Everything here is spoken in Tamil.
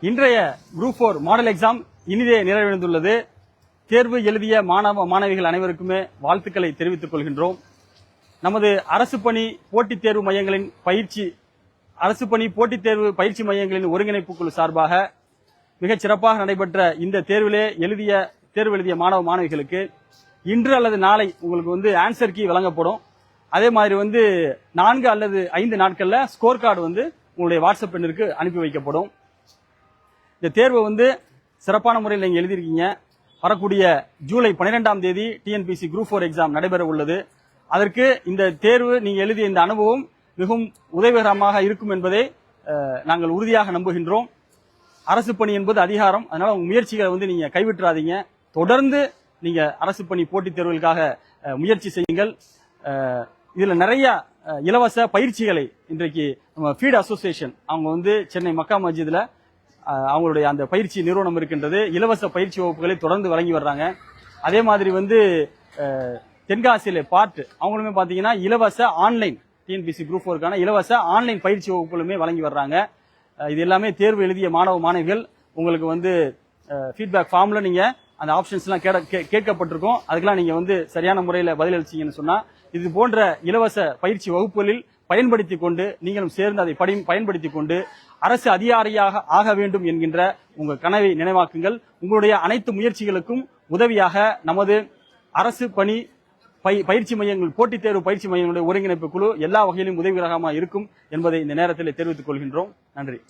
இன்றைய குரூப் ஃபோர் மாடல் எக்ஸாம் இனிதே நிறைவடைந்துள்ளது. தேர்வு எழுதிய மாணவ மாணவிகள் அனைவருக்குமே வாழ்த்துக்களை தெரிவித்துக் கொள்கின்றோம். நமது அரசு பணி போட்டித் தேர்வு மையங்களின் பயிற்சி அரசு பணி போட்டித் தேர்வு பயிற்சி மையங்களின் ஒருங்கிணைப்பு குழு சார்பாக மிகச் சிறப்பாக நடைபெற்ற இந்த தேர்விலே எழுதிய தேர்வு எழுதிய மாணவ மாணவிகளுக்கு இன்று அல்லது நாளை உங்களுக்கு வந்து ஆன்சர் கீ வழங்கப்படும். அதே மாதிரி வந்து நான்கு அல்லது ஐந்து நாட்களில் ஸ்கோர் கார்டு வந்து உங்களுடைய வாட்ஸ்அப் எண்ணிற்கு அனுப்பி வைக்கப்படும். இந்த தேர்வை வந்து சிறப்பான முறையில் நீங்கள் எழுதியிருக்கீங்க. வரக்கூடிய ஜூலை 12ஆம் தேதி டிஎன்பிசி குரூப் ஃபோர் எக்ஸாம் நடைபெற உள்ளது. அதற்கு இந்த தேர்வு நீங்கள் எழுதிய இந்த அனுபவம் மிகவும் உதவிகரமாக இருக்கும் என்பதை நாங்கள் உறுதியாக நம்புகின்றோம். அரசு பணி என்பது அதிகாரம். அதனால உங்கள் முயற்சிகளை வந்து நீங்கள் கைவிட்டுறாதீங்க. தொடர்ந்து நீங்கள் அரசு பணி போட்டித் தேர்வுகளுக்காக முயற்சி செய்யுங்கள். இதில் நிறைய இலவச பயிற்சிகளை இன்றைக்கு நம்ம ஃபீட் அசோசியேஷன் அவங்க வந்து சென்னை மக்கா மஸ்ஜிதில் அவங்களுடைய அந்த பயிற்சி நிறுவனம் இருக்கின்றது. இலவச பயிற்சி வகுப்புகளை தொடர்ந்து வழங்கி வர்றாங்க. அதே மாதிரி வந்து தென்காசியில பார்ட் அவங்களுமே பார்த்தீங்கன்னா இலவச ஆன்லைன் டிஎன்பிசி குரூப் ஃபோருக்கான இலவச ஆன்லைன் பயிற்சி வகுப்புகளுமே வழங்கி வர்றாங்க. இது எல்லாமே தேர்வு எழுதிய மாணவ மாணவிகள் உங்களுக்கு வந்து ஃபீட்பேக் ஃபார்ம்ல நீங்க அந்த ஆப்ஷன்ஸ்லாம் கேட்க கேட- கே- கேட்கப்பட்டிருக்கும். அதுக்கெல்லாம் நீங்க வந்து சரியான முறையில் பதிலளிச்சிங்கன்னு சொன்னா இது போன்ற இலவச பயிற்சி வகுப்புகளில் பயன்படுத்தி கொண்டு நீங்களும் சேர்ந்து அதை படி பயன்படுத்திக் கொண்டு அரசு அதிகாரியாக ஆக வேண்டும் என்கின்ற உங்கள் கனவை நினைவாக்குங்கள். உங்களுடைய அனைத்து முயற்சிகளுக்கும் உதவியாக நமது அரசு பணி பை- பயிற்சி மையங்கள் போட்டித் தேர்வு பயிற்சி மையங்களுடைய ஒருங்கிணைப்பு குழு எல்லா வகையிலும் உதவிகரமாக இருக்கும் என்பதை இந்த நேரத்தில் தெரிவித்துக் கொள்கின்றோம். நன்றி.